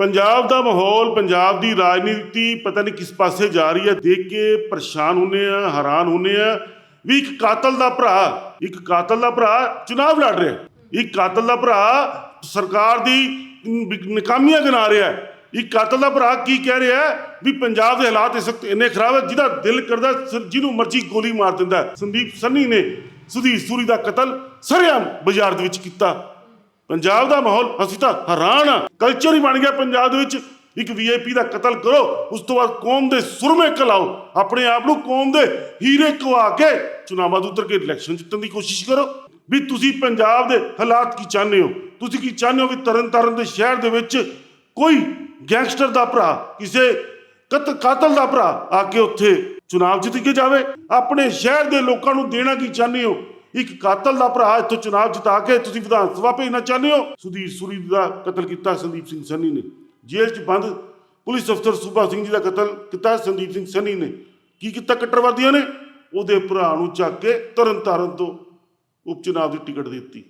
ਪੰਜਾਬ ਦਾ ਮਾਹੌਲ, ਪੰਜਾਬ ਦੀ ਰਾਜਨੀਤੀ ਪਤਾ ਨਹੀਂ ਕਿਸ ਪਾਸੇ ਜਾ ਰਹੀ ਹੈ। ਦੇਖ ਕੇ ਪਰੇਸ਼ਾਨ ਹੁੰਨੇ ਆ, ਹੈਰਾਨ ਹੁੰਨੇ ਆ ਵੀ ਇੱਕ ਕਾਤਲ ਦਾ ਭਰਾ, ਇੱਕ ਕਾਤਲ ਦਾ ਭਰਾ ਚੁਣਾਵ ਲੜ ਰਿਹਾ ਇੱਕ ਕਾਤਲ ਦਾ ਭਰਾ ਸਰਕਾਰ ਦੀ ਨਕਾਮੀਆਂ ਗਿਣਾ ਰਿਹਾ ਇੱਕ ਕਾਤਲ ਦਾ ਭਰਾ ਕੀ ਕਹਿ ਰਿਹਾ ਵੀ ਪੰਜਾਬ ਦੇ ਹਾਲਾਤ ਇਸ ਵਕਤ ਇੰਨੇ ਖਰਾਬ ਹੈ ਜਿਹਦਾ ਦਿਲ ਕਰਦਾ ਜਿਹਨੂੰ ਮਰਜ਼ੀ ਗੋਲੀ ਮਾਰ ਦਿੰਦਾ ਸੰਦੀਪ ਸੰਨੀ ਨੇ ਸੁਧੀਰ ਸੂਰੀ ਦਾ ਕਤਲ ਸਰਿਆਮ ਬਾਜ਼ਾਰ ਦੇ ਵਿੱਚ ਕੀਤਾ। ਪੰਜਾਬ ਦਾ ਮਾਹੌਲ ਅਸੀਂ ਤਾਂ ਹੈਰਾਨ ਆ। ਕਲਚਰ ਹੀ ਬਣ ਗਿਆ ਪੰਜਾਬ ਦੇ ਵਿੱਚ। ਇੱਕ ਵੀਆਈਪੀ ਦਾ ਕਤਲ ਕਰੋ, ਉਸ ਤੋਂ ਬਾਅਦ ਕੌਮ ਦੇ ਸੁਰਮੇ ਕਲਾਓ। ਆਪਣੇ ਆਪ ਨੂੰ ਕੌਮ ਦੇ ਹੀਰੇ ਕਵਾ ਕੇ ਚੁਣਾਵਾਂ ਦੇ ਉਤਰ ਕੇ ਇਲੈਕਸ਼ਨ ਜਿੱਤਣ ਦੀ ਕੋਸ਼ਿਸ਼ ਕਰੋ। ਵੀ ਤੁਸੀਂ ਪੰਜਾਬ ਦੇ ਹਾਲਾਤ ਕੀ ਚਾਹੁੰਦੇ ਹੋ? ਤੁਸੀਂ ਕੀ ਚਾਹੁੰਦੇ ਹੋ ਵੀ ਤਰਨ ਤਾਰਨ ਦੇ ਸ਼ਹਿਰ ਦੇ ਵਿੱਚ ਕੋਈ ਗੈਂਗਸਟਰ ਦਾ ਭਰਾ, ਕਿਸੇ ਕਤ, ਕਾਤਲ ਦਾ ਭਰਾ ਆ ਕੇ ਉੱਥੇ ਚੁਣਾਵ ਜਿੱਤ ਕੇ ਜਾਵੇ? ਆਪਣੇ ਸ਼ਹਿਰ ਦੇ ਲੋਕਾਂ ਨੂੰ ਦੇਣਾ ਕੀ ਚਾਹੁੰਦੇ ਹੋ? ਇੱਕ ਕਾਤਲ ਦਾ ਭਰਾ ਇੱਥੋਂ ਚੁਣਾਵ ਜਿਤਾ ਕੇ ਤੁਸੀਂ ਵਿਧਾਨ ਸਭਾ ਭੇਜਣਾ ਚਾਹੁੰਦੇ ਹੋ? ਸੁਧੀਰ ਸੂਰੀ ਦਾ ਕਤਲ ਕੀਤਾ ਸੰਦੀਪ ਸਿੰਘ ਸੰਨੀ ਨੇ। ਜੇਲ੍ਹ 'ਚ ਬੰਦ ਪੁਲਿਸ ਅਫਸਰ ਸੂਬਾ ਸਿੰਘ ਜੀ ਦਾ ਕਤਲ ਕੀਤਾ ਸੰਦੀਪ ਸਿੰਘ ਸੰਨੀ ਨੇ। ਕੀ ਕੀਤਾ ਕੱਟਰਵਾਦੀਆਂ ਨੇ? ਉਹਦੇ ਭਰਾ ਨੂੰ ਚੱਕ ਕੇ ਤਰਨ ਤਾਰਨ ਤੋਂ ਉਪਚੁਨਾਵ ਦੀ ਟਿਕਟ ਦਿੱਤੀ।